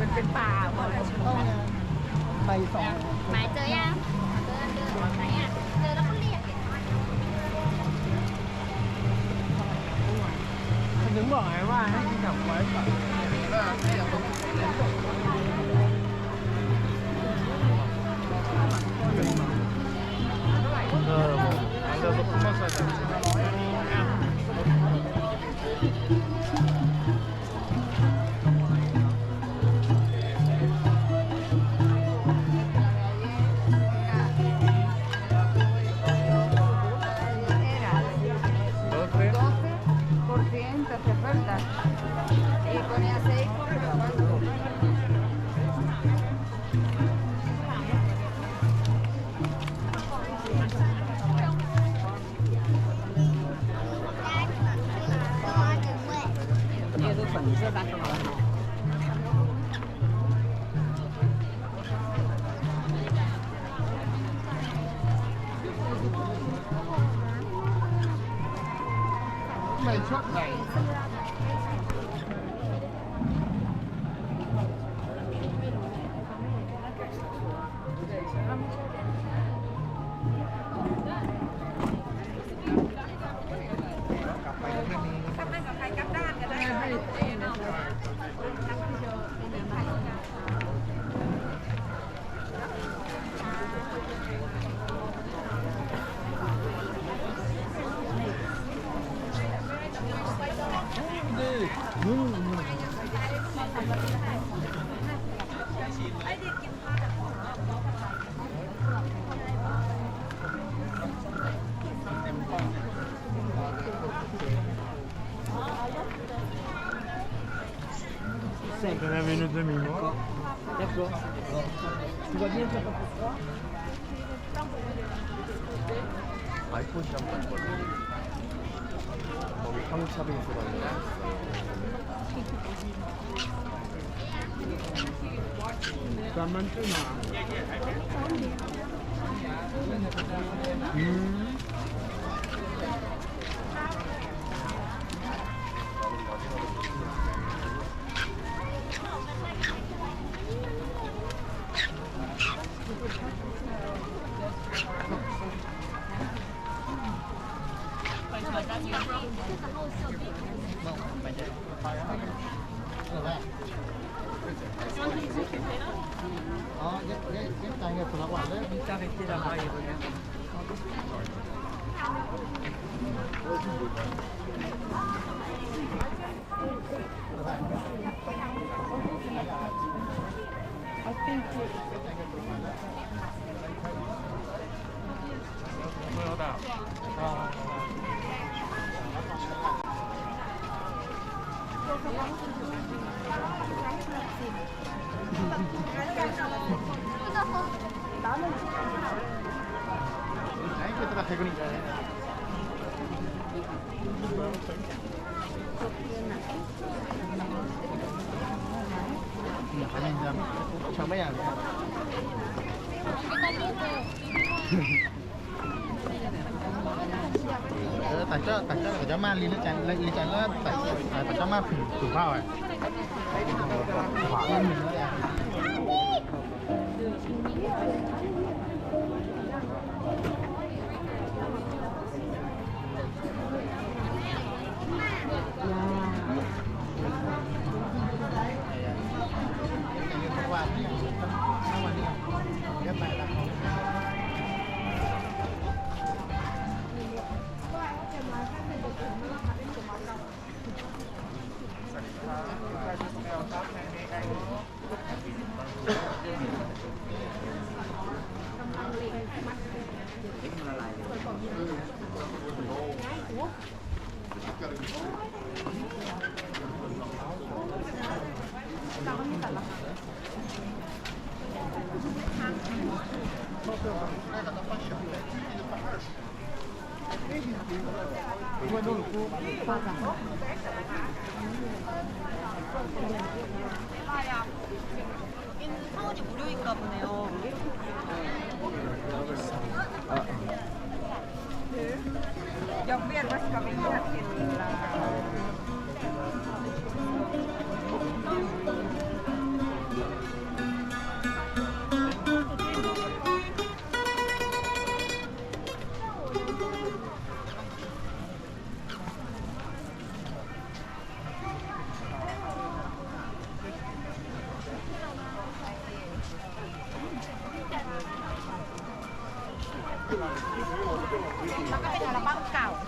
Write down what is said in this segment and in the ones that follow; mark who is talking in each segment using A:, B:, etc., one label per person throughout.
A: มันเป็นป่าหมดเลยต้องไปสอง
B: หมายเจอยังเจอเจอไหนอะเจอแล้วก็เรียก
A: ถึงบอกไงว่าให้จับไว้ก่อน
C: J'en avais une demi, moi. D'accord. Tu vas bien faire pas
D: plus Ah, il faut que 거기 한국 샵이 있어가지고. 잠만 뜨나. 음. 好，你你打一个出来，对吧？你打个电话来，对不对？ 이제 정말 안 돼. Ờ, tại cho tại cho cái ma liên nó chạy lên liên chạy nó tại tại tại cho ma phỉ phỉ vào ấy hỏa lên mình nữa
E: 发展。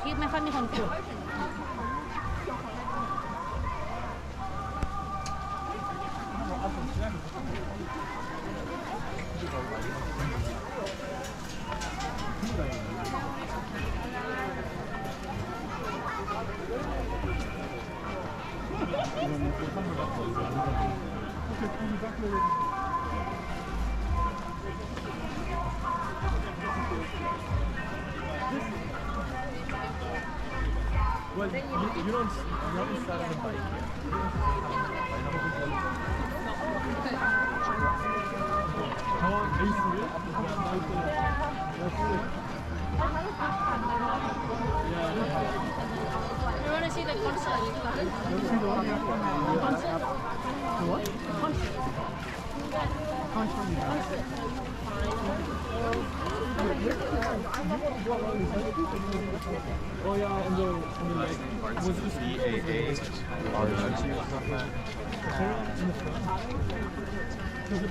E: ที่ไม่ค่อยมีคนขุด
C: you, you don't you don't start on the bike. Oh yeah, and the, and the like, was this Because if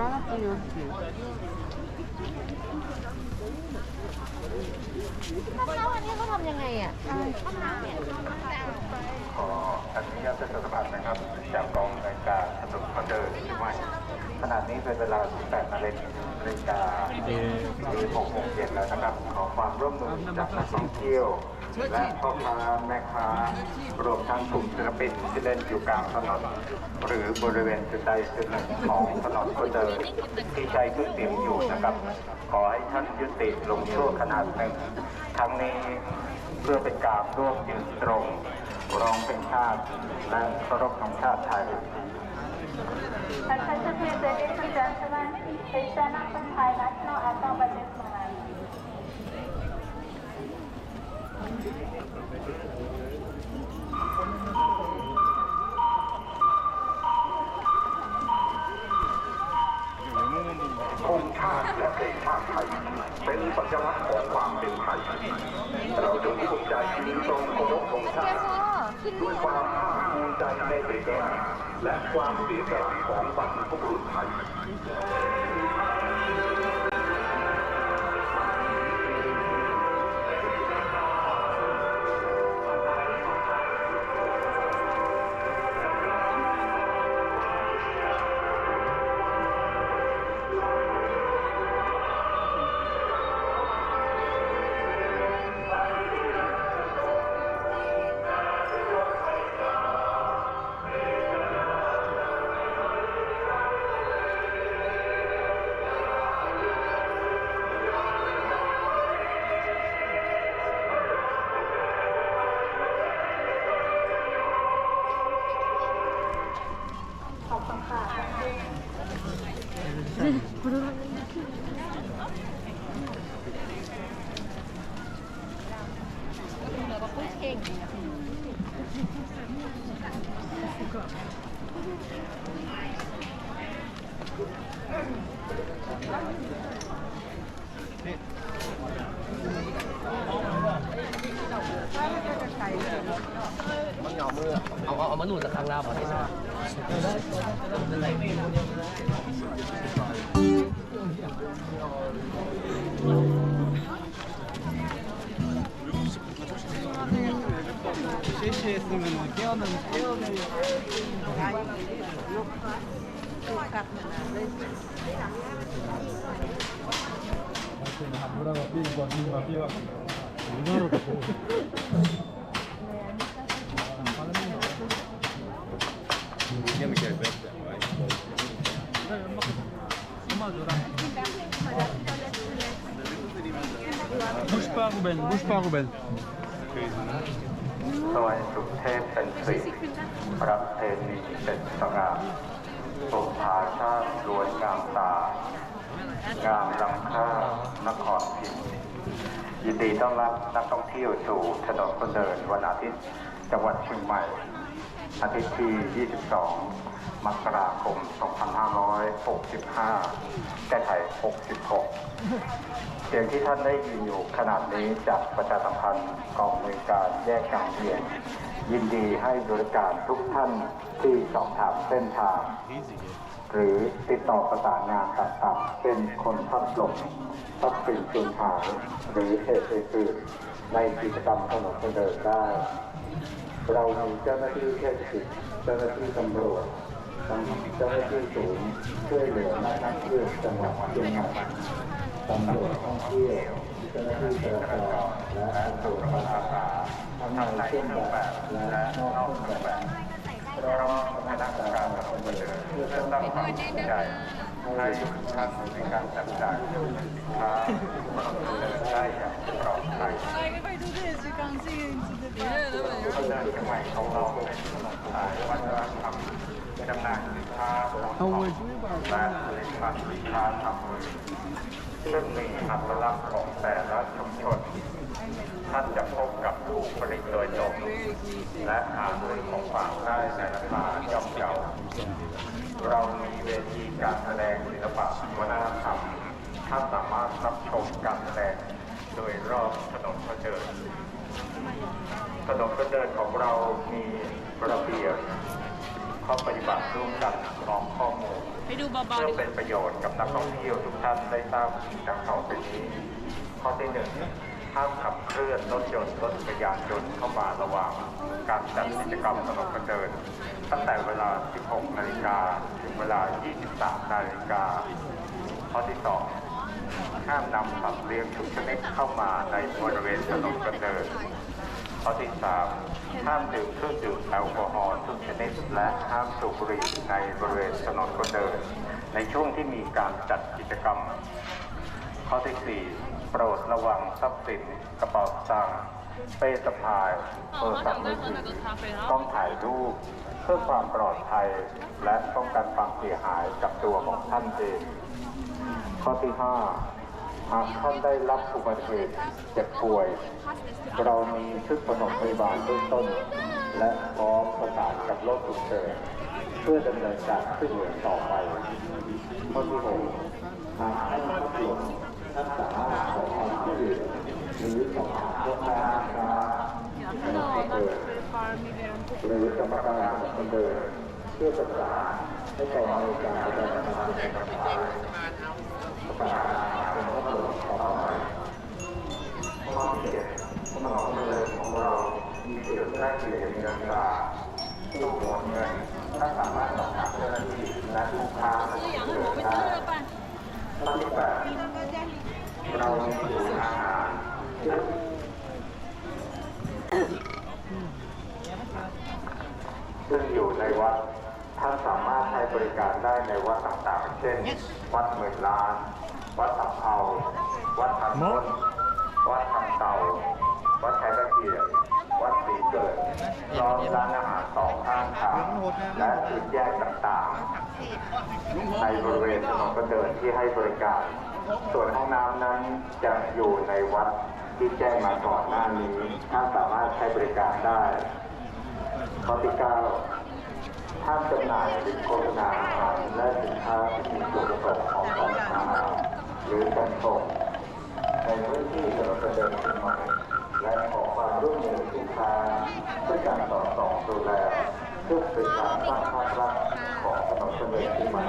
A: ร้า
F: วอันนี้เขาทำยังไงอะมะพร้าวเนี่ย
G: ขออนุญาตประชาสัมพันธ์นะครับจากกองรายการถนนคนเดินหรือไม่ขณะนี้เป็นเวลา 18นาฬิกาหรือ6โมงเย็นแล้วนะครับ ขอความร่วมมือจากนักท่องเที่ยว และพ่อค้าแม่ค้ารวมทั้งกลุ่มศิลปินที่เล่นอยู่กลางถนนหรือบริเวณจุดใดจุดหนึ่งของถนนคนเดินที่ใช้เครื่องเสียงอยู่นะครับ ขอให้ท่านยุติลงชั่วขนาดหนึ่งทั้งนี้เพื่อเป็นการร่วมยืนตรงร้องเพลงชาติและเคารพธงชาติไทย
H: Attention please, ladies and gentlemen, please stand up for Thai national anthem by this moment.
G: ธงชาติและเพลงชาติไทย เป็นสัญลักษณ์ของความเป็นไทย เราจงภูมิใจยืนตรงเคารพธงชาติด้วยความภาคภูมิใจในเอกลักษณ์และความเสียสละของบรรพบุรุษไทย
D: Bouge pas, Ruben, bouge pas, Ruben. 서원숙 태백선수의 허락대리
G: 백성아 สง่าสุภาชาติล้วนงามตา งามลำค่านครพิมพ์ยินดีต้อนรับนักท่องเที่ยวสู่ถนนคนเดินวันอาทิตย์จังหวัดเชียงใหม่อาทิตย์ที่ 22 มกราคม 2565 แก้ไข 66 เสียงที่ท่านได้ยินอยู่ขนาดนี้จากประชาสัมพันธ์กองบริการแยกกังเวียน ยินดีให้บริการทุกท่านที่สอบถามเส้นทาง หรือติดต่อประสานงานต่างๆเป็นคนพัดหลงทรัพย์สินสูญหายหรือเหตุอื่นๆในกิจกรรมถนนคนเดินได้เรามีเจ้าหน้าที่เทศกิจเจ้าหน้าที่ตำรวจ ทั้งเจ้าหน้าที่ศูนย์ช่วยเหลือนักท่องเที่ยวจังหวัดเชียงใหม่ตำรวจท่องเที่ยวเจ้าหน้าที่จราจรและตำรวจภาษาทั้งในเครื่องแบบและนอกเครื่องแบบพร้อมคณะกรรมการถนนคนเดินเพื่อสร้างความสนใจให้ทุกท่านในการจับจ่ายสินค้าถนนคนเดินได้อย่างปลอดภัยเขาเดินสมัยเขาเราในถนวัฒนธรรม ดำเนินค้าของและผลิตภัณฑ์สินค้าทำมือซึ่งมีอัตลักษณ์ของแต่ละชุมชน ท่านจะพบกับผู้ผลิตโดยตรงและหาซื้อของฝากได้ในราคาย่อมเยาเรามีเวทีการแสดงศิลปะวัฒนธรรมท่านสามารถรับชมการแสดงโดยรอบถนนพระเดินถนนพระเดินของเรามีระเบียบ ข้อปฏิบัติร่วมกันพร้อมข้อมูล
I: ไปดูเบาๆ
G: เพื่
I: ดี
G: อกเป็นประโยชน์กับนักท่องเที่ยวทุกท่านได้ทราบดังต่อไปนี้ข้อที่หนึ่งห้ามขับเคลื่อนรถยนต์รถจักรยานยนต์เข้ามาระหว่าง การจัดกิจกรรมถนนคนเดินตั้งแต่เวลา 16 นาฬิกาถึงเวลา 23 นาฬิกาข้อที่สอง ห้ามนำสัตว์เลี้ยงทุกชนิดเข้ามาในบริเวณถนนคนเดิน ข้อที่สามห้ามดื่มเครื่องดื่มแอลกอฮอล์ทุกชนิด และห้ามสูบบุหรี่ในบริเวณถนนคนเดิน ในช่วงที่มีการจัดกิจกรรม ข้อที่4โปรดระวังทรัพย์สินกระเป๋าสตางค์เป้สะพายโทรศัพท์มือถือกล้องถ่ายรูปเพื่อความปลอดภัย และป้องกันความเสียหายกับตัวของท่านเอง ข้อที่5 หากท่านได้รับอุบัติเหตุเจ็บป่วย เรามีชุดปฐมพยาบาลเบื้องต้น และพร้อมประสานกับรถฉุกเฉินเพื่อดำเนินการช่วยเหลือต่อไปข้อที่หกหากท่านรถยท่านสามารถขอความช่วยเหลือหรือสอบถามลูกค้าครับหรือกรรมการของคนเดินเพื่อประสาให้กอในการประชาสัมพันธ์เป็นประธานประกา ข้อที่เจ็ดถนนคนเดินของเรามีจุดแรกเปลี่ยนมีราคาตู้หมุนเงินถ้าสามารถสอบถามเจ้าหน้าที่และลูกค้าในชุมชนได้ข้อที่แปดเรามีศูนย์อาหารซึ่งอยู่ในวัดท่านสามารถใช้บริการได้ในวัดต่างๆ เช่น วัดหมื่นล้าน วัดสัมเภาวัดทันมน วัดทันเตาวัดชัยตะเกียบวัดศรีเกิดพร้อมร้านอาหารสองข้างทางและจุดแยกต่างๆ ในบริเวณถนนคนเดินที่ให้บริการ ส่วนห้องน้ำนั้นจะอยู่ในวัดที่แจ้งมาก่อนหน้านี้ท่านสามารถใช้บริการได้ข้อที่เก้าห้ามจำหน่ายหรือโฆษณาอาหารและสินค้าที่มีส่วนผสมของการค้าหรือการส่ง ในพื้นที่ถนนคนเดินเชียงใหม่และขอความร่วมมือลูกค้าเพื่อการต่อสองดูแลเพื่อเป็นการสร้างภาพลักษณ์ของถนนเดินเชียงใหม่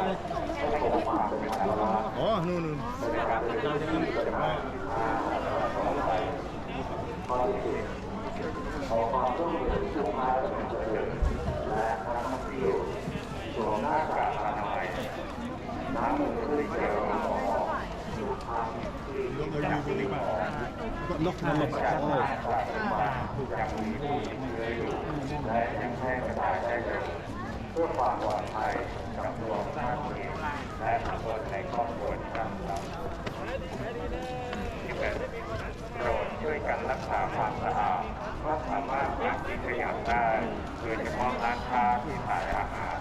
G: ให้คงความเป็นอัตลักษณ์
D: อ๋อนู่นนู่น
G: ในการเป็นพื้นที่จำหน่ายสินค้าต่อไปข้อที่สิบขอความร่วมมือลูกค้าถนนคนเดินและนักท่องเที่ยวสวมหน้ากากอนามัยน้ำมือด้วยเจลแอลกอฮอล์ทุกครั้ง ที่จับสิ่งของ
D: นกนั่นหลบ
G: การทานจากยังมีผู้ติดเชื้ออยู่และยังแพร่กระจายได้เร็วเพื่อความปลอดภัยกับตัวท่านเองและทุกคนในครอบครัวครับที่เป็นโปรดช่วยกันรักษาความสะอาดถ้าะสามารถเก็บที่ขยะได้โดยเฉพาะร้านค้าที่ขายอาหาร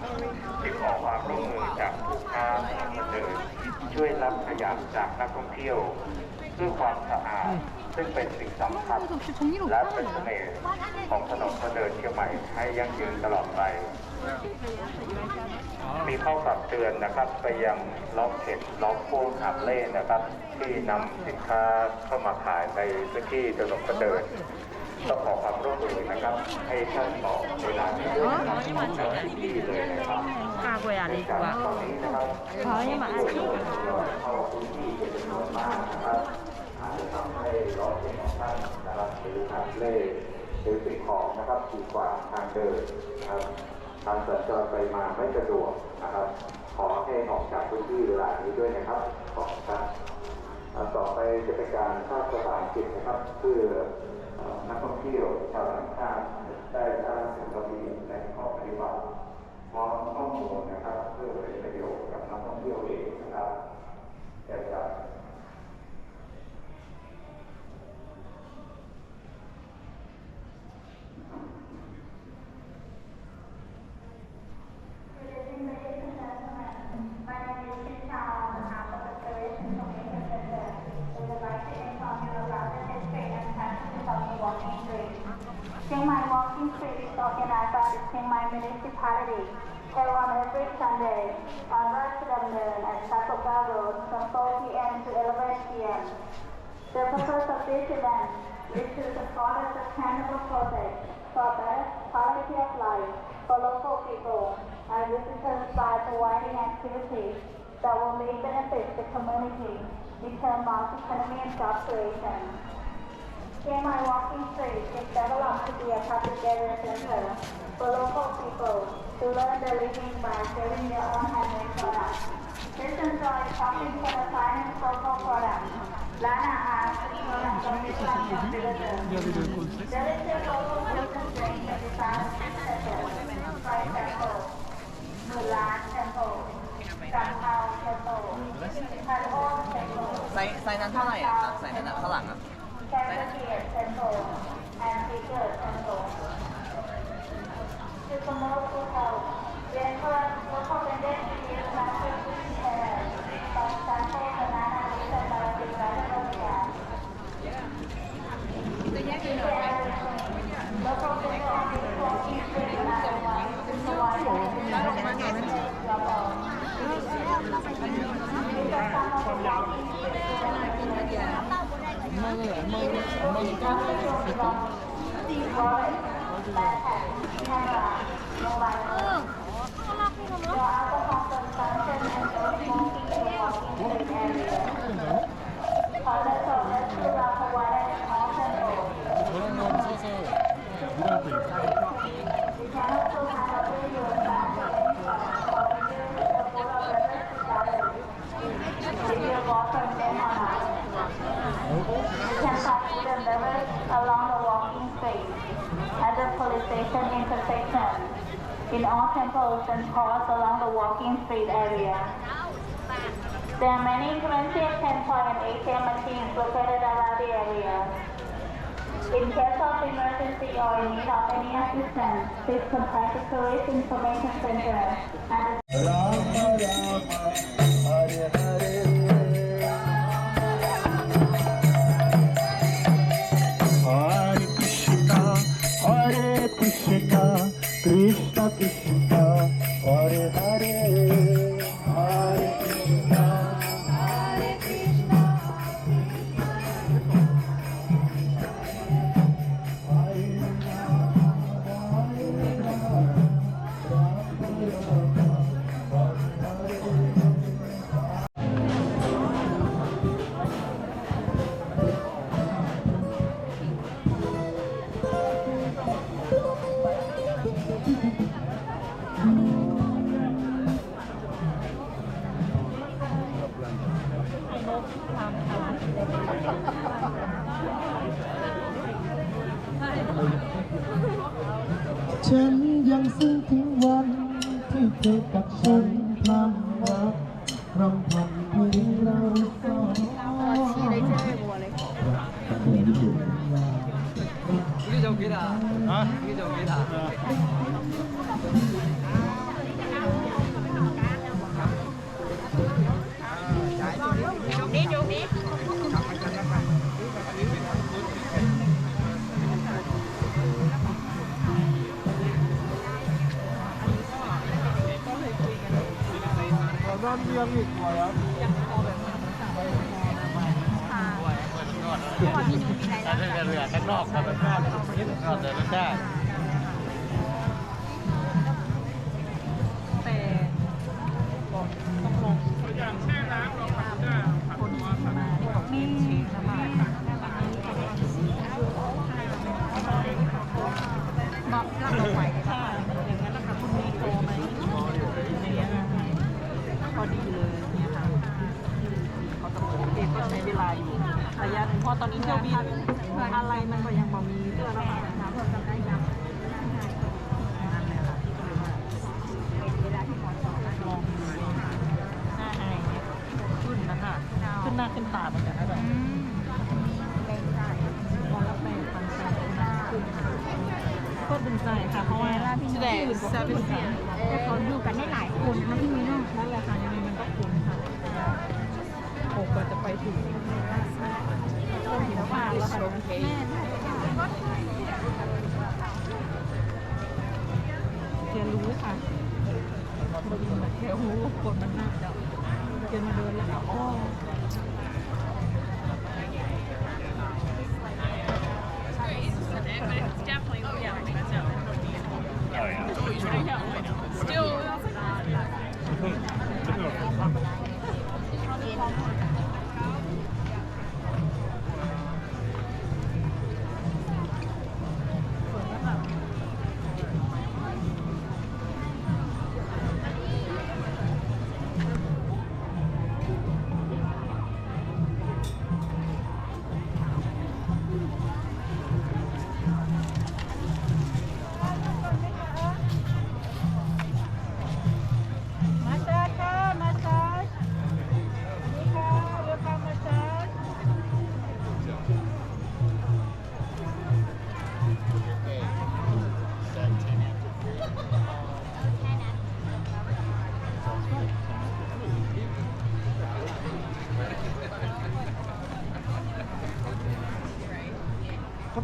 G: ที่ขอความร่วมมือจากผู้ค้าและคนเดินช่วยรับขยะจากนักท่องเที่ยว เพื่อความสะอาดซึ่งเป็นสิ่งสำคัญ และเป็นเสน่ห์ของถนนคนเดินเชียงใหม่ให้ยั่งยืนตลอดไป มีข้อฝากเตือนนะครับไปยังล็อกเข็ดล็อกพ่วงหับเล่นะครับ ที่นำสินค้าเข้ามาขายในพื้นที่ถนนคนเดินต้องขอความร่วมมือนะครับ ให้ท่านบอกเวลาที่ด้วยนะครับที่ดีเลยนะครับ
E: ข้าวล้วยอะไรดีกว่าขอให้มาอาชีพ
G: เข้าพื้นที่เป็นจำนวนมากนะครับ หรือขับเล่หรือสิ่งของนะครับขีดขวางทางเดินนะครับทางสัญจรไปมาไม่สะดวกนะครับ ขอให้ออกจากพื้นที่เวลานี้ด้วยนะครับขอบคุณครับอ่าต่อไปจะเป็นการสร้างสถานกิจนะครับเพื่อนักท่องเที่ยวชาวต่างชาติได้สร้างสิ่งระเบียบและข้อปฏิบัติพร้อมข้อมูลนะครับ เพื่อเป็นประโยชน์กับนักท่องเที่ยวเองนะครับ
H: of this event is to support a sustainable project for better quality of life for local people and visitors by providing activities that will make benefit the community in terms of economy and job creation. KMI Walking Street is developed to be a public area center for local people to learn their living by selling their own handmade products. Please enjoy shopping for the fine and local products. Lana has restaurant service line for visitors. There is a local culture drink that is found in Temple, for example, Mulan Temple, Sampao Temple, Hanoi Temple.
C: ไซส์ไซส์นั้นเท่าไหร่อะครับไซส์นั้นอะข้างหลังอะ
H: Cafeteria Temple and Bigger Temple. To promote good health, we encourage local vendors to use 엄마는 엄마는 엄마는 까먹었어. 저런 거 써서 이런 거 있어. Station intersection, in all temples and halls along the walking street area. There are many currency point and ATM machines located around the area. In case of emergency or in need of any assistance, please contact the Tourist Information Center
D: เราไห
E: ว
I: ค่ะอย่างนั้นนะคะคุณมีโปรไหมเนี่ยพอดีเลยเนี่ยค่ะเขาจะเปิดเองก็ใช้เวลาอยู่ระยะหนึงเพราะตอนนี้เที่ยวบินอะไรมันก็ยังบ่มีเรื่องนะคะ definitely oh, yeah. more expensive. Oh, yeah.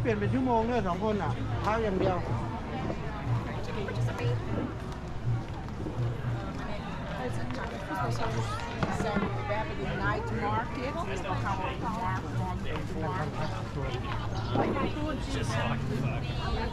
I: เปลี่
E: ยนเป็
I: น
C: ชั่วโมงเนี่ยสองคนอะพักอย่างเดียว
E: อ่